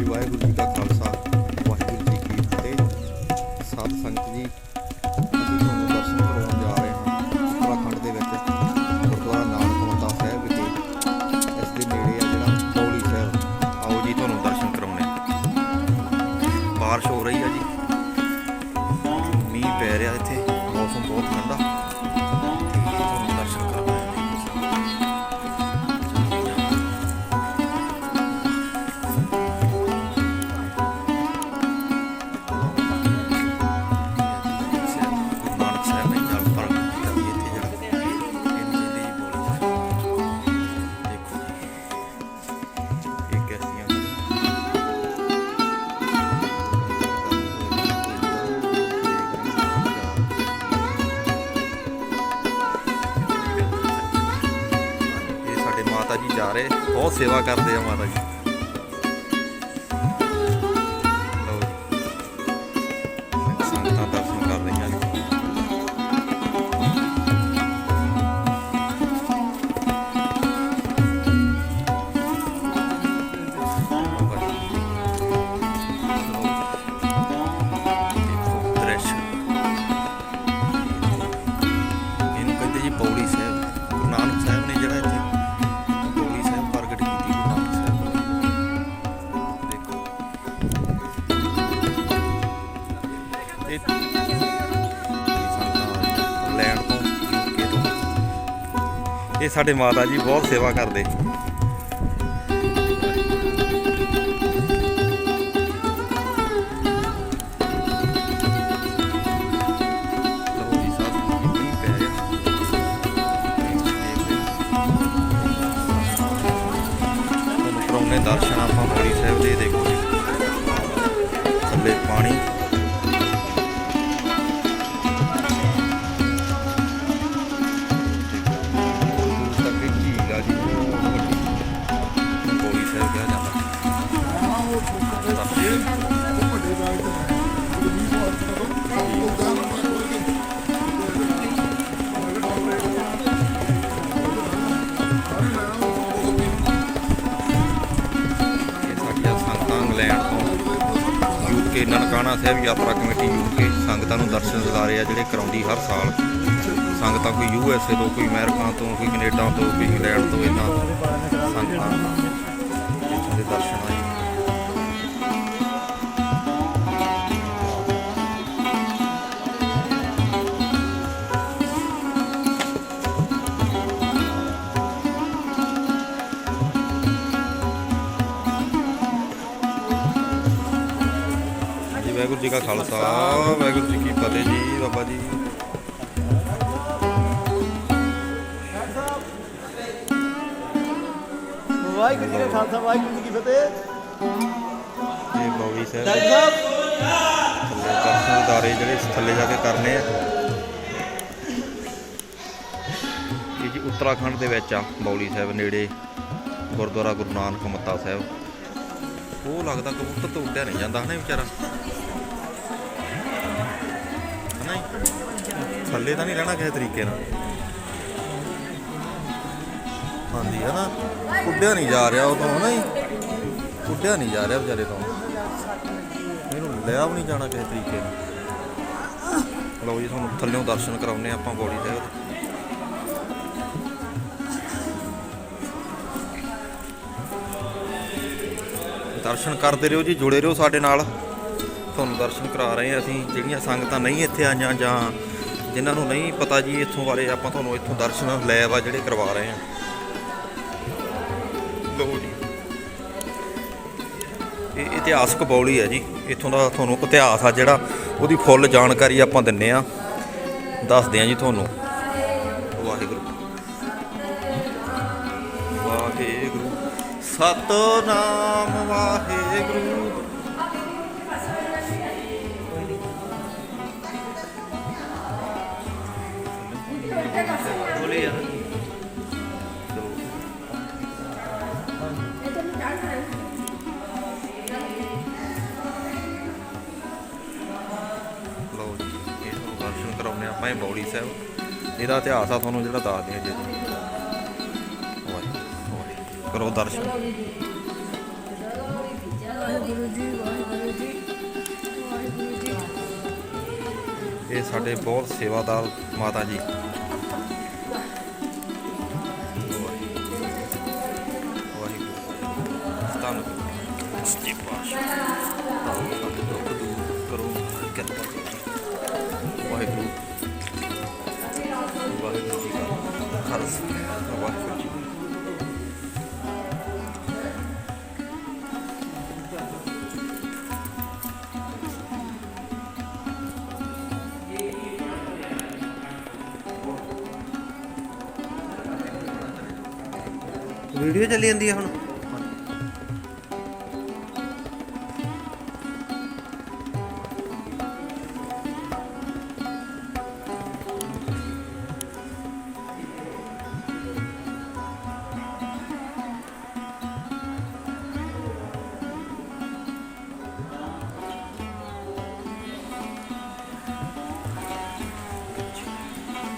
ਜੀ ਵਾਹਿਗੁਰੂ ਜੀ ਕਾ ਖਾਲਸਾ, ਵਾਹਿਗੁਰੂ ਜੀ ਕੀ ਫਤਿਹ ਸਾਧ ਸੰਗਤ ਜੀ, ਅਸੀਂ ਤੁਹਾਨੂੰ ਦਰਸ਼ਨ ਕਰਾਉਣ ਜਾ ਰਹੇ ਹਾਂ ਉੱਤਰਾਖੰਡ ਦੇ ਵਿੱਚ, ਗੁਰਦੁਆਰਾ ਨਾਨਕ ਮੱਤਾ ਸਾਹਿਬ ਵਿਖੇ। ਇਸ ਦੇ ਨੇੜੇ ਆ ਜਿਹੜਾ ਪੌੜੀ ਸਾਹਿਬ। ਆਓ ਜੀ, ਤੁਹਾਨੂੰ ਦਰਸ਼ਨ ਕਰਾਉਣੇ ਬਾਰਿਸ਼ ਹੋ ਰਹੀ ਆ ਜੀ। ਮੀਂਹ ਪੈ ਰਿਹਾ ਇੱਥੇ, ਮੌਸਮ ਬਹੁਤ ਠੰਡਾ। ਬਹੁਤ ਸੇਵਾ ਕਰਦੇ ਆ ਮਾਤਾ ਜੀ। ਇਹ ਸਾਡੇ ਮਾਤਾ ਜੀ ਬਹੁਤ ਸੇਵਾ ਕਰਦੇ। ਯੂਕੇ ਸਾਹਿਬ ਯਾਤਰਾ ਕਮੇਟੀ ਯੂਕੇ ਸੰਗਤਾਂ ਨੂੰ ਦਰਸ਼ਨ ਦਿਲਾ ਰਹੇ ਆ ਜਿਹੜੇ ਕਰਾਉਂਦੀ ਹਰ ਸਾਲ। ਸੰਗਤਾਂ ਕੋਈ ਯੂ ਐਸ ਏ ਤੋਂ, ਕੋਈ ਅਮਰੀਕਾ ਤੋਂ, ਕੋਈ ਕੈਨੇਡਾ ਤੋਂ, ਕੋਈ ਇੰਗਲੈਂਡ ਤੋਂ ਇਦਾਂ ਸੰਗਤਾਂ ਇੱਥੋਂ ਦੇ ਦਰਸ਼ਨ ਆਏ। ਵਾਹਿਗੁਰੂ ਜੀ ਕਾ ਖਾਲਸਾ ਵਾਹਿਗੁਰੂ ਜੀ ਕੀ ਫਤਿਹ ਜੀ ਬਾਬਾ ਜੀ। ਵਾਹਿਗੁਰੂ ਜੀ ਕਾ ਖਾਲਸਾ ਵਾਹਿਗੁਰੂ ਜੀ ਕੀ ਫਤਿਹ। ਇਹ ਬੌੜੀ ਸਾਹਿਬ ਡਾਕਟਰ ਦੇ ਸਾਹਿਬ। ਥੱਲੇ ਦਰਸ਼ਨ ਉਤਾਰੇ ਜਿਹੜੇ ਥੱਲੇ ਜਾ ਕੇ ਕਰਨੇ ਆ। ਇਹ ਜੀ ਉੱਤਰਾਖੰਡ ਦੇ ਵਿੱਚ ਆ ਬੌਲੀ ਸਾਹਿਬ ਨੇੜੇ ਗੁਰਦੁਆਰਾ ਗੁਰੂ ਨਾਨਕ ਮੱਤਾ ਸਾਹਿਬ। ਉਹ ਲੱਗਦਾ ਕਬੂਤਰ ਤੋਂ ਉੱਡਿਆ ਨਹੀਂ ਜਾਂਦਾ ਹਨਾ ਵਿਚਾਰਾ? ਥੱਲੇ ਤਾਂ ਨਹੀਂ ਰਹਿਣਾ ਕਿਸੇ ਤਰੀਕੇ ਨਾਲ। ਹਾਂਜੀ ਹਨਾ ਉੱਡਿਆ ਨਹੀਂ ਜਾ ਰਿਹਾ ਉਹ ਤੋਂ ਹਨਾ ਜੀ। ਉੱਡਿਆ ਨਹੀਂ ਜਾ ਰਿਹਾ ਵਿਚਾਰੇ ਤੋਂ। ਇਹਨੂੰ ਲਿਆ ਵੀ ਨਹੀਂ ਜਾਣਾ ਕਿਸੇ ਤਰੀਕੇ ਨਾਲ। ਲਓ ਜੀ, ਤੁਹਾਨੂੰ ਥੱਲੇੋਂ ਦਰਸ਼ਨ ਕਰਾਉਨੇ ਆਪਾਂ ਬੋੜੀ ਦੇ ਦਰਸ਼ਨ ਕਰਦੇ ਰਹੋ ਜੀ, ਜੁੜੇ ਰਹੋ ਸਾਡੇ ਨਾਲ। ਤੁਹਾਨੂੰ ਦਰਸ਼ਨ ਕਰਾ ਰਹੇ ਹਾਂ ਅਸੀਂ। ਜਿਹੜੀਆਂ ਸੰਗਤਾਂ ਨਹੀਂ ਇੱਥੇ ਆਈਆਂ ਜਾਂ ਜਿਨ੍ਹਾਂ ਨੂੰ ਨਹੀਂ ਪਤਾ ਜੀ ਇੱਥੋਂ ਬਾਰੇ, ਆਪਾਂ ਤੁਹਾਨੂੰ ਇੱਥੋਂ ਦਰਸ਼ਨ ਲੈਬ ਆ ਜਿਹੜੇ ਕਰਵਾ ਰਹੇ ਹਾਂ ਲਓ ਜੀ। ਇਹ ਇਤਿਹਾਸਕ ਬੌਲੀ ਹੈ ਜੀ। ਇੱਥੋਂ ਦਾ ਤੁਹਾਨੂੰ ਇਤਿਹਾਸ ਆ ਜਿਹੜਾ, ਉਹਦੀ ਫੁੱਲ ਜਾਣਕਾਰੀ ਆਪਾਂ ਦਿੰਨੇ ਆ। ਦੱਸਦੇ ਆ ਜੀ ਤੁਹਾਨੂੰ। ਵਾਹਿਗੁਰੂ। ਵਾਹਿਗੁਰੂ। ਸਤਨਾਮ ਵਾਹਿਗੁਰੂ। ਲਓ ਜੀ ਦਰਸ਼ਨ ਕਰਾਉਂਦੇ ਆਪਾਂ ਇਹ ਬੌਲੀ ਸਾਹਿਬ, ਇਹਦਾ ਇਤਿਹਾਸ ਆ ਤੁਹਾਨੂੰ ਜਿਹੜਾ ਦੱਸਦੇ ਆ ਜੀ। ਕਰੋ ਦਰਸ਼ਨ ਵਾਹਿਗੁਰੂ ਜੀ ਵਾਹਿਗੁਰੂ ਜੀ ਇਹ ਸਾਡੇ ਬਹੁਤ ਸੇਵਾਦਾਰ ਮਾਤਾ ਜੀ। ਵਾਹਿਗੁਰੂ ਜੀ ਕਾ ਖਾਲਸਾ ਵਾਹਿਗੁਰੂ ਜੀ। ਵੀਡੀਓ ਚੱਲੀ ਜਾਂਦੀ ਹੈ ਹੁਣ?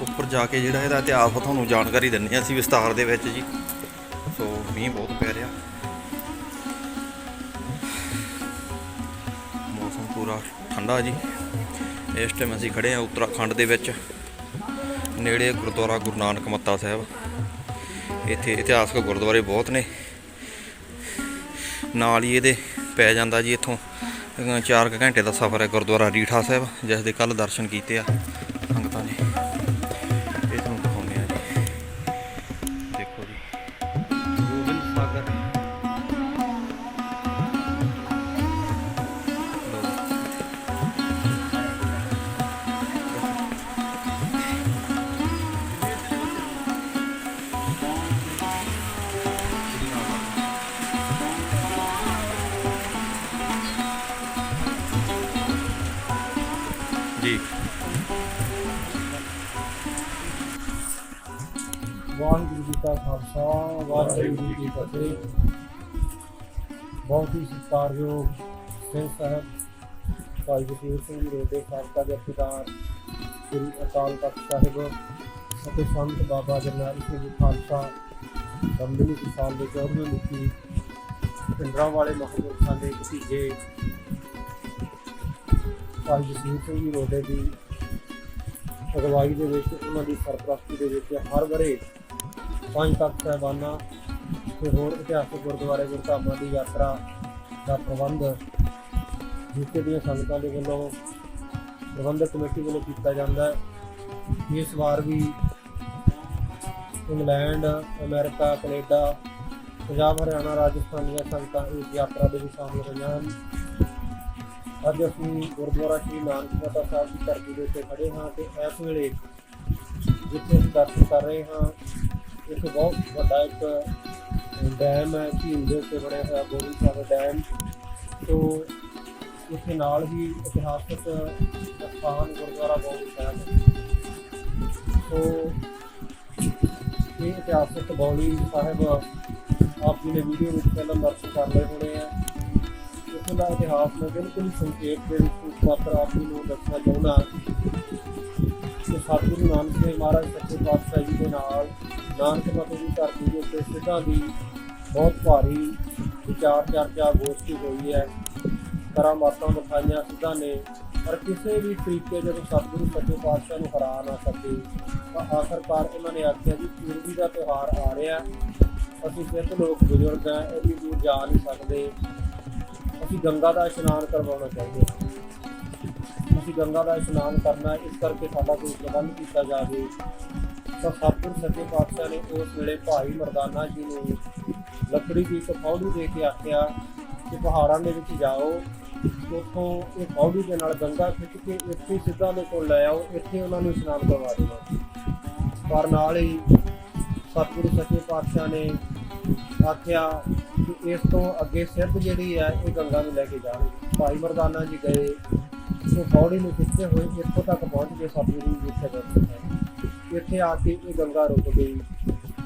ਉੱਪਰ ਜਾ ਕੇ ਜਿਹੜਾ ਇਹਦਾ ਇਤਿਹਾਸ ਆ, ਤੁਹਾਨੂੰ ਜਾਣਕਾਰੀ ਦਿੰਦੇ ਹਾਂ ਅਸੀਂ ਵਿਸਤਾਰ ਦੇ ਵਿੱਚ ਜੀ। ਸੋ ਮੀਂਹ ਬਹੁਤ ਪੈ ਰਿਹਾ। ਮੌਸਮ ਪੂਰਾ ਠੰਡਾ ਜੀ। ਇਸ ਟਾਈਮ ਅਸੀਂ ਖੜੇ ਹਾਂ ਉੱਤਰਾਖੰਡ ਦੇ ਵਿੱਚ। ਨੇੜੇ ਗੁਰਦੁਆਰਾ ਗੁਰੂ ਨਾਨਕ ਮੱਤਾ ਸਾਹਿਬ। ਇੱਥੇ ਇਤਿਹਾਸਕ ਗੁਰਦੁਆਰੇ ਬਹੁਤ ਨੇ। ਨਾਲ ਹੀ ਇਹਦੇ ਪੈ ਜਾਂਦਾ ਜੀ ਇੱਥੋਂ 4 ਘੰਟੇ ਦਾ ਸਫ਼ਰ ਹੈ ਗੁਰਦੁਆਰਾ ਰੀਠਾ ਸਾਹਿਬ, ਜਿਸ ਦੇ ਕੱਲ ਦਰਸ਼ਨ ਕੀਤੇ ਆ। ਜੀ। ਵਾਹਿਗੁਰੂ ਜੀ ਕਾ ਖਾਲਸਾ, ਵਾਹਿਗੁਰੂ ਜੀ ਕੀ ਫਤਿਹ। ਬਹੁਤ ਹੀ ਸਤਿਕਾਰਯੋਗ ਸਿੰਘ ਸਾਹਿਬ, ਭਾਈ ਜਗੀਰ ਸਿੰਘ ਜੀ ਰੋਡੇ ਸਾਬਕਾ ਜਥੇਦਾਰ ਸ੍ਰੀ ਅਕਾਲ ਤਖਤ ਸਾਹਿਬ ਅਤੇ ਸੰਤ ਬਾਬਾ ਜਰਨੈਲ ਸਿੰਘ ਜੀ ਖਾਲਸਾ ਦਮਦਮੀ ਕਿਸਾਨ ਦੇ ਚੌਧਰੀ ਮੁਖੀ ਪਿੰਡਰਾਂ ਵਾਲੇ ਮਹਾਂਪੁਰਖਾਂ ਦੇ ਭਤੀਜੇ ਭਾਈ ਜਗੀਰ ਸਿੰਘ ਜੀ ਰੋਡੇ ਦੀ ਅਗਵਾਈ ਦੇ ਵਿੱਚ ਉਹਨਾਂ ਦੀ ਸਰਪ੍ਰਸਤੀ ਦੇ ਵਿੱਚ ਹਰ ਵਰੇ ਪੰਜ ਤਖਤ ਸਾਹਿਬਾਨਾਂ ਤੇ ਹੋਰ ਇਤਿਹਾਸਕ ਗੁਰਦੁਆਰੇ ਗੁਰਧਾਮਾਂ ਦੀ ਯਾਤਰਾ ਦਾ ਪ੍ਰਬੰਧ ਜਿੱਥੇ ਦੀਆਂ ਸੰਗਤਾਂ ਦੇ ਵੱਲੋਂ ਪ੍ਰਬੰਧਕ ਕਮੇਟੀ ਵੱਲੋਂ ਕੀਤਾ ਜਾਂਦਾ ਹੈ। ਇਸ ਵਾਰ ਵੀ England, America, Canada, Punjab, Haryana, Rajasthan ਦੀਆਂ ਸੰਗਤਾਂ ਇਸ ਯਾਤਰਾ ਦੇ ਵਿੱਚ ਸ਼ਾਮਲ ਹੋਈਆਂ ਹਨ। ਅੱਜ ਅਸੀਂ ਗੁਰਦੁਆਰਾ ਸ੍ਰੀ ਨਾਨਕ ਮਾਤਾ ਸਾਹਿਬ ਦੀ ਧਰਤੀ ਦੇ ਉੱਤੇ ਖੜੇ ਹਾਂ ਤੇ ਇਸ ਵੇਲੇ ਜਿੱਥੇ ਅਸੀਂ ਦਰਸ਼ਨ ਕਰ ਰਹੇ ਹਾਂ, ਇੱਕ ਬਹੁਤ ਵੱਡਾ ਇੱਕ ਡੈਮ ਹੈ, ਝੀਲ ਦੇ ਉੱਤੇ ਬਣਿਆ ਹੋਇਆ ਗੋਬਿੰਦ ਸਾਹਿਬ ਡੈਮ। ਤੋਂ ਇੱਥੇ ਨਾਲ ਹੀ ਇਤਿਹਾਸਕ ਸਥਾਨ ਗੁਰਦੁਆਰਾ ਗੋਬਿੰਦ ਸਾਹਿਬ ਹੈ। ਸੋ ਇਹ ਇਤਿਹਾਸਕ ਬੌਲੀ ਸਾਹਿਬ ਆਪ ਜੀ ਨੇ ਵੀਡੀਓ ਵਿੱਚ ਪਹਿਲਾਂ ਦਰਸ਼ਨ ਕਰ ਲਏ ਹੋਣੇ ਆ। ਇੱਥੋਂ ਦਾ ਇਤਿਹਾਸ ਮੈਂ ਬਿਲਕੁਲ ਹੀ ਸੰਖੇਪ ਦੇ ਵਿੱਚ ਮਾਤਰ ਆਪ ਜੀ ਨੂੰ ਦੱਸਣਾ ਚਾਹੁੰਦਾ ਕਿ ਸਤਿਗੁਰੂ ਨਾਨਕ ਦੇਵ ਮਹਾਰਾਜ ਸੱਚੇ ਪਾਤਸ਼ਾਹ ਜੀ ਦੇ ਨਾਲ ਨਾਨਕ ਮਤ ਦੀ ਧਰਤੀ ਦੇ ਉੱਤੇ ਸਿੱਧਾਂ ਦੀ ਬਹੁਤ ਭਾਰੀ ਵਿਚਾਰ ਚਰਚਾ ਗੋਸ਼ਟੀ ਹੋਈ ਹੈ। ਕਰਾਮਾਤਾਂ ਦਿਖਾਈਆਂ ਸਿੱਧਾਂ ਨੇ, ਪਰ ਕਿਸੇ ਵੀ ਤਰੀਕੇ ਜਦੋਂ ਸਤਿਗੁਰੂ ਸੱਚੇ ਪਾਤਸ਼ਾਹ ਨੂੰ ਹਰਾ ਨਾ ਸਕੇ, ਤਾਂ ਆਖਰਕਾਰ ਇਹਨਾਂ ਨੇ ਆਖਿਆ ਜੀ, ਪੂਰਬੀ ਦਾ ਤਿਉਹਾਰ ਆ ਰਿਹਾ। ਅਸੀਂ ਸਿੱਧ ਲੋਕ ਬਜ਼ੁਰਗ ਹੈ ਇਹ ਵੀ ਦੂਰ ਜਾ ਨਹੀਂ ਸਕਦੇ। ਅਸੀਂ ਗੰਗਾ ਦਾ ਇਸ਼ਨਾਨ ਕਰਵਾਉਣਾ ਚਾਹੁੰਦੇ ਹਾਂ। ਅਸੀਂ ਗੰਗਾ ਦਾ ਇਸ਼ਨਾਨ ਕਰਨਾ, ਇਸ ਕਰਕੇ ਸਾਡਾ ਕੋਈ ਪ੍ਰਬੰਧ ਕੀਤਾ ਜਾਵੇ। ਤਾਂ ਸਤਿਗੁਰ ਸੱਚੇ ਪਾਤਸ਼ਾਹ ਨੇ ਉਸ ਵੇਲੇ ਭਾਈ ਮਰਦਾਨਾ ਜੀ ਨੂੰ ਲੱਕੜੀ ਦੀ ਇੱਕ ਪੌੜੀ ਦੇ ਕੇ ਆਖਿਆ ਕਿ ਪਹਾੜਾਂ ਦੇ ਵਿੱਚ ਜਾਓ, ਉੱਥੋਂ ਇਹ ਪੌੜੀ ਦੇ ਨਾਲ ਗੰਗਾ ਖਿੱਚ ਕੇ ਇੱਥੇ ਸਿੱਧਾ ਦੇ ਕੋਲ ਲੈ ਆਓ, ਇੱਥੇ ਉਹਨਾਂ ਨੂੰ ਇਸ਼ਨਾਨ ਕਰਵਾ ਦੇਣਾ ਪਰ ਨਾਲ ਹੀ ਸਤਿਗੁਰੂ ਸੱਚੇ ਪਾਤਸ਼ਾਹ ਨੇ ਆਖਿਆ ਕਿ ਇਸ ਤੋਂ ਅੱਗੇ ਸਿੱਧ ਜਿਹੜੀ ਹੈ ਇਹ ਗੰਗਾ ਨੂੰ ਲੈ ਕੇ ਜਾਣਗੇ ਭਾਈ ਮਰਦਾਨਾ ਜੀ ਗਏ, ਉਹ ਪੌੜੀ ਨੂੰ ਦਿੱਤੇ ਹੋਏ, ਇੱਥੋਂ ਤੱਕ ਪਹੁੰਚ ਗਏ ਸਤਿਗੁਰੂ ਜੀ ਜਿੱਥੇ ਬੈਠੇ ਇੱਥੇ ਆ ਕੇ ਇਹ ਗੰਗਾ ਰੁਕ ਗਈ।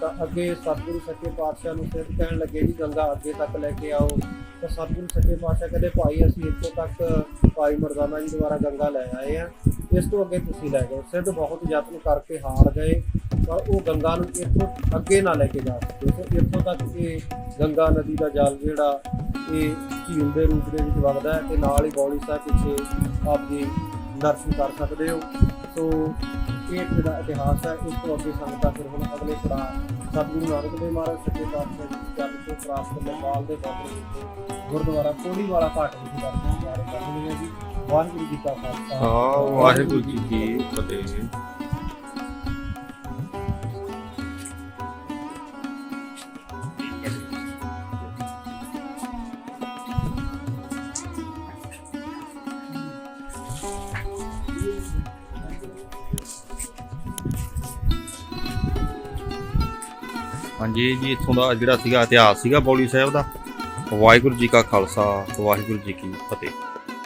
ਤਾਂ ਅੱਗੇ ਸਤਿਗੁਰੂ ਸੱਚੇ ਪਾਤਸ਼ਾਹ ਨੂੰ ਸਿੱਧ ਕਹਿਣ ਲੱਗੇ ਜੀ ਗੰਗਾ ਅੱਗੇ ਤੱਕ ਲੈ ਕੇ ਆਓ। ਤਾਂ ਸਤਿਗੁਰੂ ਸੱਚੇ ਪਾਤਸ਼ਾਹ ਕਹਿੰਦੇ, ਭਾਈ, ਅਸੀਂ ਇੱਥੋਂ ਤੱਕ ਭਾਈ ਮਰਦਾਨਾ ਜੀ ਦੁਆਰਾ ਗੰਗਾ ਲੈ ਆਏ ਆ। ਇਸ ਤੋਂ ਅੱਗੇ ਤੁਸੀਂ ਲੈ ਜਾਓ। ਸਿੱਧ ਬਹੁਤ ਯਤਨ ਕਰਕੇ ਹਾਰ ਗਏ ਪਰ ਉਹ ਗੰਗਾ ਨੂੰ ਇੱਥੋਂ ਅੱਗੇ ਨਾ ਲੈ ਕੇ ਜਾ ਸਕਦੇ ਸੋ ਇੱਥੋਂ ਤੱਕ ਇਹ ਗੰਗਾ ਨਦੀ ਦਾ ਜਲ ਜਿਹੜਾ, ਇਹ ਝੀਲ ਦੇ ਰੂਪ ਦੇ ਵਿੱਚ ਵਗਦਾ ਹੈ ਤੇ ਨਾਲ ਹੀ ਬੌਲੀ ਸਾਹਿਬ ਪਿੱਛੇ ਆਪ ਜੀ ਦਰਸ਼ਨ ਕਰ ਸਕਦੇ ਹੋ। ਸੋ ਇਹ ਜਿਹੜਾ ਇਤਿਹਾਸ ਹੈ, ਇਸ ਤੋਂ ਅੱਗੇ ਸੰਗਤਾਂ ਫਿਰ ਹੁਣ ਅਗਲੇ ਪੜਾਅ ਸਤਿਗੁਰੂ ਨਾਨਕ ਦੇਵ ਮਹਾਰਾਜ ਸੱਚੇ ਪਾਤਸ਼ਾਹ ਦੀ ਗੱਲ ਤੋਂ ਪ੍ਰਾਪਤ ਬੰਗਾਲ ਦੇ ਬਾਬੇ ਗੁਰਦੁਆਰਾ ਕੋਲੀ ਵਾਲਾ ਘਾਟ ਵਿੱਚ ਦਰਸ਼ਨ ਜਾ ਰਹੇ ਜੀ। ਵਾਹਿਗੁਰੂ ਜੀ ਕਾ ਖਾਲਸਾ। ਵਾਹਿਗੁਰੂ ਜੀ ਕੀ ਫਤਿਹ। ਹਾਂਜੀ ਜੀ, ਇੱਥੋਂ ਦਾ ਜਿਹੜਾ ਸੀਗਾ ਇਤਿਹਾਸ ਸੀਗਾ ਬੌਲੀ ਸਾਹਿਬ ਦਾ। ਵਾਹਿਗੁਰੂ ਜੀ ਕਾ ਖਾਲਸਾ, ਵਾਹਿਗੁਰੂ ਜੀ ਕੀ ਫਤਿਹ।